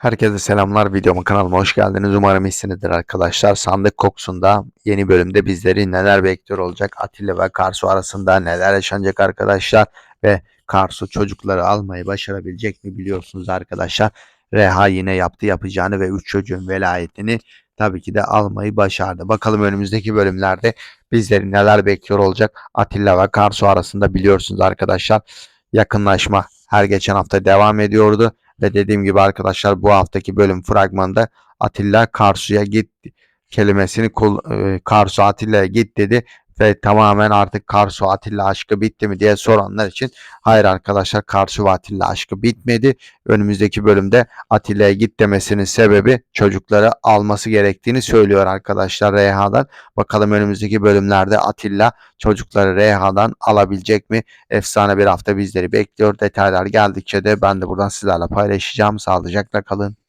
Herkese selamlar. Videoma kanalıma hoş geldiniz. Umarım iyisinizdir arkadaşlar. Sandık kokusunda yeni bölümde bizleri neler bekliyor olacak? Atilla ve Karsu arasında neler yaşanacak arkadaşlar? Ve Karsu çocukları almayı başarabilecek mi biliyorsunuz arkadaşlar. Reha yine yaptı yapacağını ve 3 çocuğun velayetini tabii ki de almayı başardı. Bakalım önümüzdeki bölümlerde bizleri neler bekliyor olacak? Atilla ve Karsu arasında biliyorsunuz arkadaşlar yakınlaşma her geçen hafta devam ediyordu. Ve dediğim gibi arkadaşlar bu haftaki bölüm fragmanında Atilla Karsu'ya git kelimesini e, Karsu Atilla'ya git dedi ve tamamen artık Karsu Atilla aşkı bitti mi diye soranlar için hayır arkadaşlar Karsu Atilla aşkı bitmedi. Önümüzdeki bölümde Atilla'ya git demesinin sebebi çocukları alması gerektiğini söylüyor arkadaşlar Reyha'dan. Bakalım önümüzdeki bölümlerde Atilla çocukları Reyha'dan alabilecek mi? Efsane bir hafta bizleri bekliyor. Detaylar geldikçe de ben de buradan sizlerle paylaşacağım. Sağlıcakla kalın.